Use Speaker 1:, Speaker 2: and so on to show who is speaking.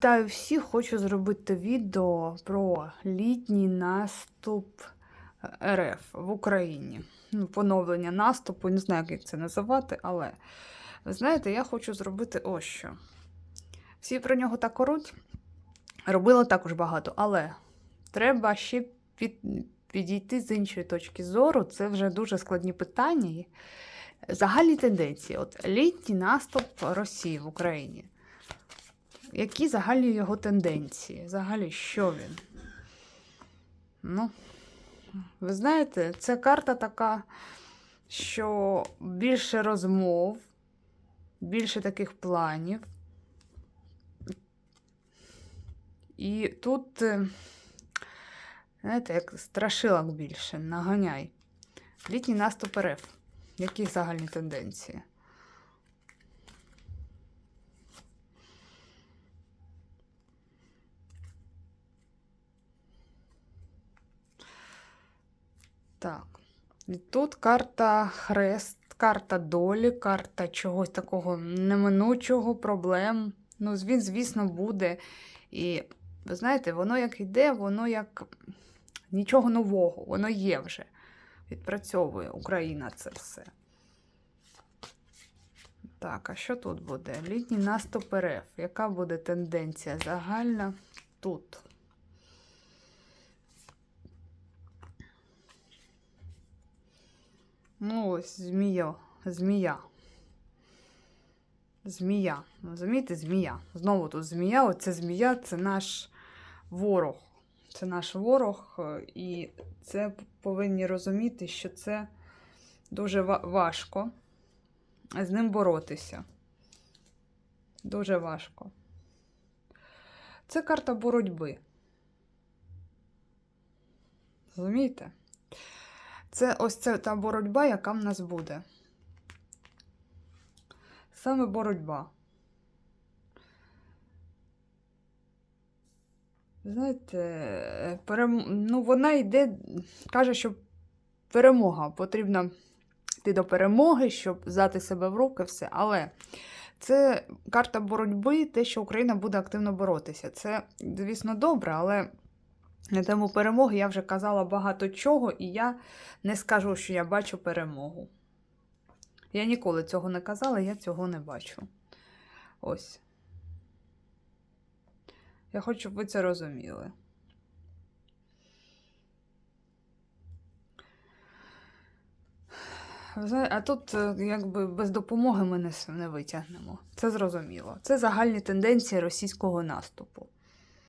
Speaker 1: Вітаю всіх! Хочу зробити відео про літній наступ РФ в Україні. Ну, Поновлення наступу, не знаю, як це називати, але ви знаєте, я хочу зробити ось що. Всі про нього так оруть, робили також багато, але треба ще під, підійти з іншої точки зору. Це вже дуже складні питання. Загальні тенденції. От літній наступ Росії в Україні. Які загальні його тенденції? Взагалі, що він? Ну, ви знаєте, це карта така, що більше розмов, більше таких планів. І тут, е, знаєте, як страшилок більше, наганяй. Літній наступ РФ. Які загальні тенденції? Так. І тут карта хрест, карта долі, карта чогось такого неминучого, проблем. Ну, він, звісно, буде. І ви знаєте, воно як йде, воно як нічого нового, воно є вже. Відпрацьовує Україна це все. Так, а що тут буде? Літній наступ РФ. Яка буде тенденція загальна тут? Ну, ось змія. Змія. Змія. Розумієте, змія. Знову тут змія. Оце змія це наш ворог. Це наш ворог, е, і це повинні розуміти, що це дуже важко з ним боротися. Дуже важко. Це карта боротьби. Розумієте? Це ось це та боротьба, яка в нас буде. Саме боротьба. Знаєте, перем... ну, вона йде, каже, що перемога. Потрібно йти до перемоги, щоб взяти себе в руки, все. Але це карта боротьби, те, що Україна буде активно боротися. Це, звісно, добре, але на тему перемоги я вже казала багато чого, і я не скажу, що я бачу перемогу. Я ніколи цього не казала, я цього не бачу. Ось. Я хочу, щоб ви це розуміли. А тут е, якби без допомоги ми не витягнемо. Це зрозуміло. Це загальні тенденції російського наступу.